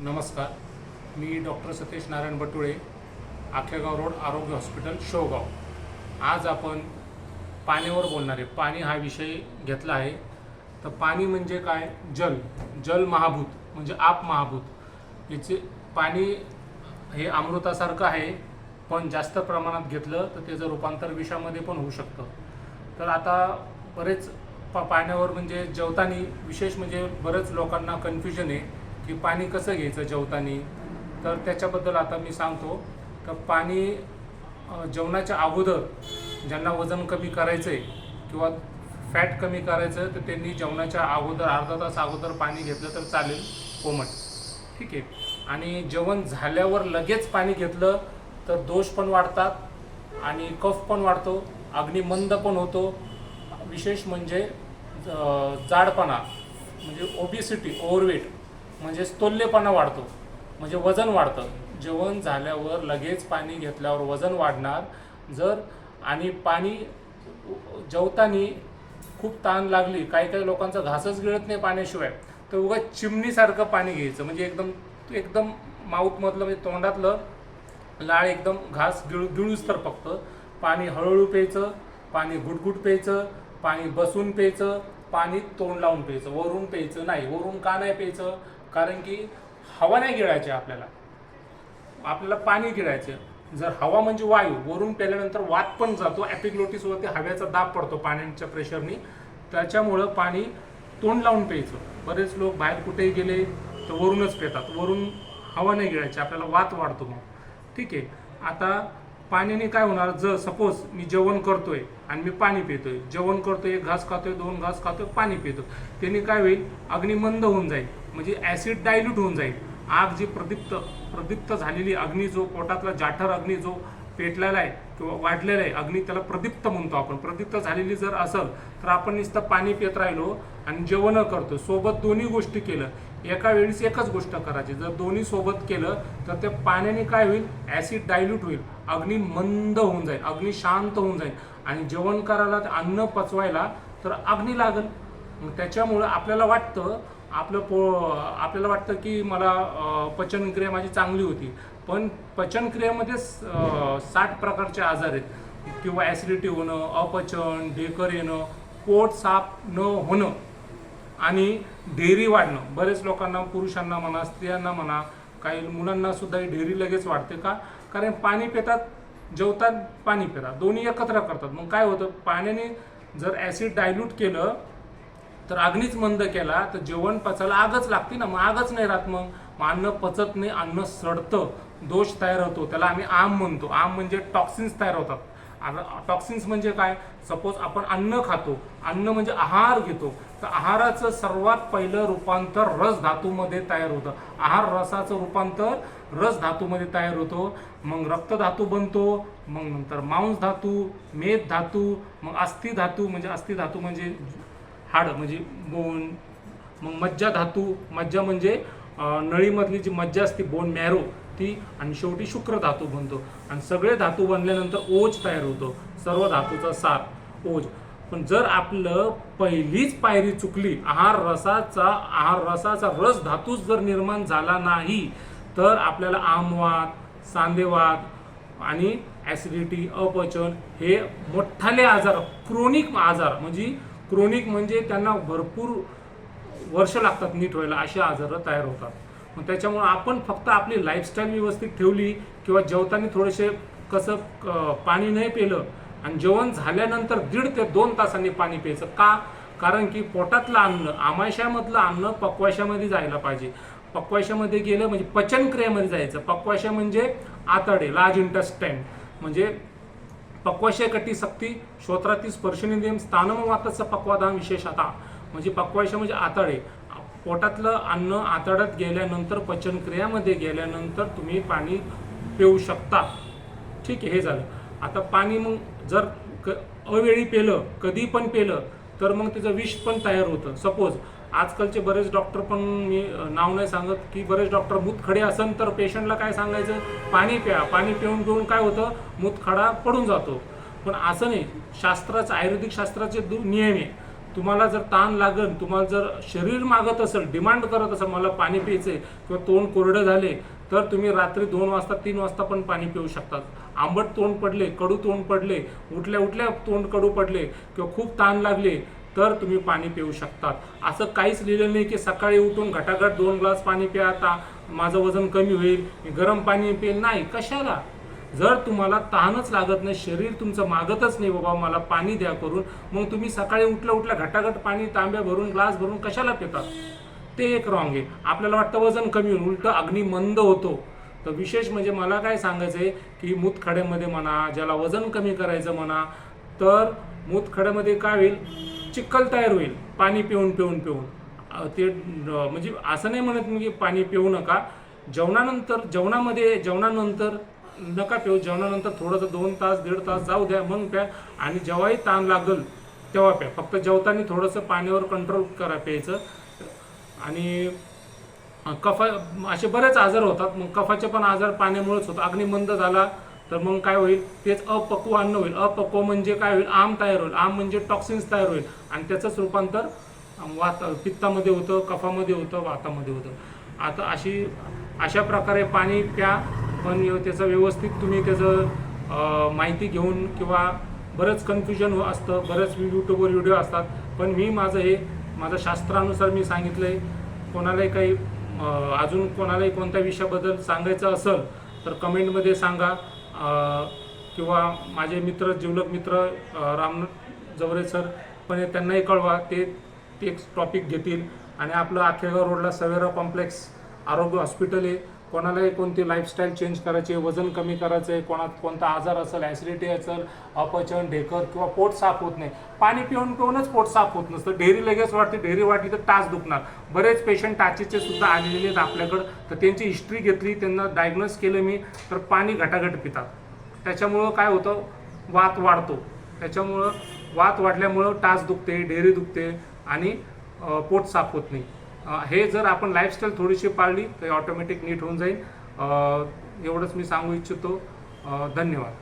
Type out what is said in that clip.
नमस्कार. मी doctor Satish Narayan Batule Akhegaon road Arogya hospital Shevgaon. आज आपण पाण्यावर बोलणार आहे. पाणी हा विषय घेतला आहे. तर पाणी म्हणजे काय? जल. जल महाभूत म्हणजे आप महाभूत. याचे पाणी हे अमृतासारखं आहे पण जास्त प्रमाणात घेतलं तर त्याचं रूपांतर विषामध्ये पण होऊ शकतं. तर आता बरेच पा पाण्यावर म्हणजे जेवताना विशेष म्हणजे बरेच लोकांना कन्फ्युजन आहे. की पाणी कसं घ्यायचं जेवताना? तर त्याच्याबद्दल आता मी सांगतो. तर पाणी जेवणाच्या अगोदर ज्यांना वजन कमी करायचं आहे किंवा फॅट कमी करायचं आहे, तर त्यांनी जेवणाच्या अगोदर अर्धा तास अगोदर पाणी घेतलं तर चालेल कोमट. ठीक आहे? आणि जेवण झाल्यावर लगेच पाणी घेतलं तर दोष पण वाढतात आणि कफ पण वाढतो अग्निमंद पण होतो. विशेष म्हणजे जाडपणा म्हणजे ओबिसिटी ओव्हरवेट म्हणजे स्तोल्यपणा वाढतो. म्हणजे वजन वाढतं. जेवण झाल्यावर लगेच पाणी घेतल्यावर वजन वाढणार. जर आणि पाणी जेवताना खूप ताण लागली काही काही लोकांचा घासच गिळत नाही पाण्याशिवाय तर उगा चिमणीसारखं पाणी घ्यायचं. म्हणजे एकदम एकदम माऊथमधलं म्हणजे तोंडातलं लाळ एकदम घास गिळू गिळूच तर फक्त. पाणी हळूहळू प्यायचं पाणी गुटगुट प्यायचं पाणी बसून प्यायचं पाणी तोंड लावून प्यायचं वरून प्यायचं नाही वरून का नाही प्यायचं? कारण की हवा नाही गिळायची आपल्याला. आपल्याला पाणी गिळायचं. जर हवा म्हणजे वायू वरून प्याल्यानंतर वात पण जातो ॲपिग्लोटिसवरती हव्याचा दाब पडतो पाण्याच्या प्रेशरनी त्याच्यामुळं पाणी तोंड लावून प्यायचं. बरेच लोक बाहेर कुठेही गेले तर वरूनच पितात. वरून हवा नाही गिळायची आपल्याला वात वाढतो मग ठीक आहे. आता पाण्याने काय होणार? जर सपोज मी जेवण करतोय आणि मी पाणी पितोय. जेवण करतोय एक घास खातोय दोन घास खातोय पाणी पितो त्याने काय होईल? अग्निमंद होऊन जाईल. म्हणजे ॲसिड डायल्यूट होऊन जाईल. आग जी प्रदीप्त प्रदीप्त झालेली अग्नी जो पोटातला जाठर अग्नी जो पेटलेला आहे किंवा वाढलेला आहे अग्नी त्याला प्रदीप्त म्हणतो आपण. प्रदीप्त झालेली जर असेल तर आपण नुसतं पाणी पित राहिलो आणि जेवण करतो. सोबत दोन्ही गोष्टी केलं एका वेळेस एकच गोष्ट करायची. जर दोन्ही सोबत केलं तर त्या पाण्याने काय होईल? ॲसिड डायल्यूट होईल. अग्नी मंद होऊन जाईल. अग्नी शांत होऊन जाईल. आणि जेवण करायला अन्न पचवायला तर अग्नी लागेल. मग त्याच्यामुळं आपल्याला वाटतं आपलं पो आपल्याला वाटतं की मला पचनक्रिया माझी चांगली होती. पण पचनक्रियेमध्ये साठ प्रकारचे आजार आहेत. किंवा ॲसिडिटी होणं अपचन ढेकर येणं पोट साफ न होणं आणि ढेरी वाढणं. बरेच लोकांना पुरुषांना म्हणा स्त्रियांना म्हणा काही मुलांना सुद्धा ही ढेरी लगेच वाढते का? कारण पाणी पितात जेवतात पाणी पितात. दोन्ही एकत्र करतात. मग काय होतं? पाण्याने जर ॲसिड डायल्यूट केलं तर अग्नीच मंद केला तर जेवण पचायला आगच लागते ना मग आगच नाही राहत मग. मग अन्न पचत नाही अन्न सडतं दोष तयार होतो. त्याला आम्ही आम म्हणतो. आम म्हणजे टॉक्सिन्स तयार होतात. टॉक्सिन्स म्हणजे काय? सपोज आपण अन्न खातो. अन्न म्हणजे आहार घेतो. तर आहाराचं सर्वात पहिलं रूपांतर रस धातूमध्ये तयार होतं. आहार रसाचं रूपांतर रस धातूमध्ये तयार होतो. मग रक्त धातू बनतो. मग नंतर मांस धातू मेद धातू मग अस्थि धातू म्हणजे अस्थि धातू म्हणजे हाड म्हणजे बोन मग मज्जा धातू मज्जा म्हणजे नळीमधली जी मज्जा असते बोन मॅरो ती आणि शेवटी शुक्र धातू बनतो. आणि सगळे धातू बनल्यानंतर ओज तयार होतो. सर्व धातूचा सार ओज. पण जर आपलं पहिलीच पायरी चुकली आहार रसाचा आहार रसाचा रस धातूच जर निर्माण झाला नाही तर आपल्याला आमवाद सांदेवाद आणि ॲसिडिटी अपचन हे मोठाले आजार क्रोनिक आजार म्हणजे क्रोनिक म्हणजे त्यांना भरपूर वर्ष लागतात नीट व्हायला असे आजार तयार होतात. मग त्याच्यामुळं आपण फक्त आपली लाईफस्टाईल व्यवस्थित ठेवली किंवा जेवताना थोडेसे कसं क- पाणी नाही पिलं आणि जेवण झाल्यानंतर दीड ते दोन तासांनी पाणी प्यायचं. का? कारण की पोटातलं अन्न आमाशयामधलं अन्न पक्वाशामध्ये जायला पाहिजे. पक्वाशामध्ये गेलं म्हणजे पचनक्रियेमध्ये जायचं. पक्वाशा म्हणजे आतडे लार्ज इंटेस्टाईन म्हणजे पक्वाशयकटी सक्ती श्रोत्राती स्पर्शनिंदियम स्थानमवातच पक्वादान विशेषतः. म्हणजे पक्वाशय म्हणजे आतडे. पोटातलं अन्न आतड्यात गेल्यानंतर पचनक्रियामध्ये गेल्यानंतर तुम्ही पाणी पिऊ शकता. ठीक आहे हे झालं. आता पाणी मग जर क अवेळी पेलं कधी पण पेलं तर मग त्याचं विष पण तयार होतं. सपोज आजकालचे बरेच डॉक्टर पण मी नाव नाही सांगत की बरेच डॉक्टर मूतखडे असन तर पेशंटला काय सांगायचं? पाणी प्या पाणी पिऊन पिऊन काय होतं? मूतखडा पडून जातो. पण असं नाही. शास्त्राचं आयुर्वेदिक शास्त्राचे दु नियम आहे. तुम्हाला जर ताण लागल तुम्हाला जर शरीर मागत असेल डिमांड करत असेल मला पाणी प्यायचंय किंवा तोंड कोरडे झाले तर तुम्ही रात्री दोन वाजता तीन वाजता पण पाणी पिऊ शकतात. आंबट तोंड पडले कडू तोंड पडले उठल्या उठल्या तोंड कडू पडले किंवा खूप ताण लागले तर तुम्ही पाणी पिऊ शकतात. असं काहीच लिहिलेलं नाही की सकाळी उठून घटाघट दोन ग्लास पाणी प्या आता माझं वजन कमी होईल मी गरम पाणी पिईल. नाही कशाला? जर तुम्हाला ताणच लागत नाही शरीर तुमचं मागतच नाही बाबा मला पाणी द्या करून मग तुम्ही सकाळी उठल्या उठल्या घटाघट पाणी तांब्या भरून ग्लास भरून कशाला पितात? ते एक रॉंग आहे. आपल्याला वाटतं वजन कमी होईल उलटं अग्नी मंद होतो. तर विशेष म्हणजे मला काय सांगायचं आहे की मूतखड्यामध्ये म्हणा ज्याला वजन कमी करायचं म्हणा तर मूतखड्यामध्ये काय होईल? चिखल तयार होईल. पाणी पिऊन पिऊन पिऊन. ते म्हणजे असं नाही म्हणत मी की पाणी पिऊ नका. जेवणानंतर जेवणामध्ये जेवणानंतर नका पिऊ. जेवणानंतर थोडंसं दोन तास दीड तास जाऊ द्या मग प्या. आणि जेव्हाही ताण लागल तेव्हा प्या. फक्त जेवताना थोडंसं पाण्यावर कंट्रोल करा प्यायचं. आणि कफा असे बरेच आजार होतात. मग कफाचे पण आजार पाण्यामुळेच होतात. अग्निमंद झाला तर मग काय होईल? तेच अपक्व अन्न होईल. अपक्व म्हणजे काय होईल? आम तयार होईल. आम म्हणजे टॉक्सिन्स तयार होईल. आणि त्याचंच रूपांतर वात पित्तामध्ये होतं कफामध्ये होतं वातामध्ये होतं. आता अशी अशा प्रकारे पाणी प्या पण त्याचं व्यवस्थित तुम्ही त्याचं माहिती घेऊन किंवा बरंच कन्फ्युजन असतं. बरंच यूट्यूबवर व्हिडिओ असतात. पण मी माझं हे माझं शास्त्रानुसार मी सांगितलं आहे कोणालाही काही अजून कोणालाही कोणत्या विषयाबद्दल सांगायचं असेल तर कमेंटमध्ये सांगा. किंवा माझे मित्र जीवलक मित्र राम रामनाथ जवरे सर पण हे त्यांनाही कळवा ते ते एक टॉपिक घेतील. आणि आपलं आखेगाव रोडला सवेरा कॉम्प्लेक्स आरोग्य हॉस्पिटल आहे. कोणालाही कोणती लाईफस्टाईल चेंज करायची आहे वजन कमी करायचं आहे कोणात कोणता आजार असेल ॲसिडिटी असेल अपचन ढेकर किंवा पोट साफ होत नाही. पाणी पिऊन पिऊनच पोट साफ होत नसतं. ढेरी लगेच वाटते ढेरी वाटली तर टाच दुखणार. बरेच पेशंट टाचेचे सुद्धा आलेले आहेत आपल्याकडं. तर त्यांची हिस्ट्री घेतली त्यांना डायग्नोस केलं मी तर पाणी घटाघट पितात. त्याच्यामुळं काय होतं? वात वाढतो. त्याच्यामुळं वात वाढल्यामुळं टाच दुखते ढेरी दुखते आणि पोट साफ होत नाही. हे जर आपण लाईफस्टाईल थोडीशी पाळली तर ऑटोमॅटिक नीट होऊन जाईल. एवढंच मी सांगू इच्छितो. धन्यवाद.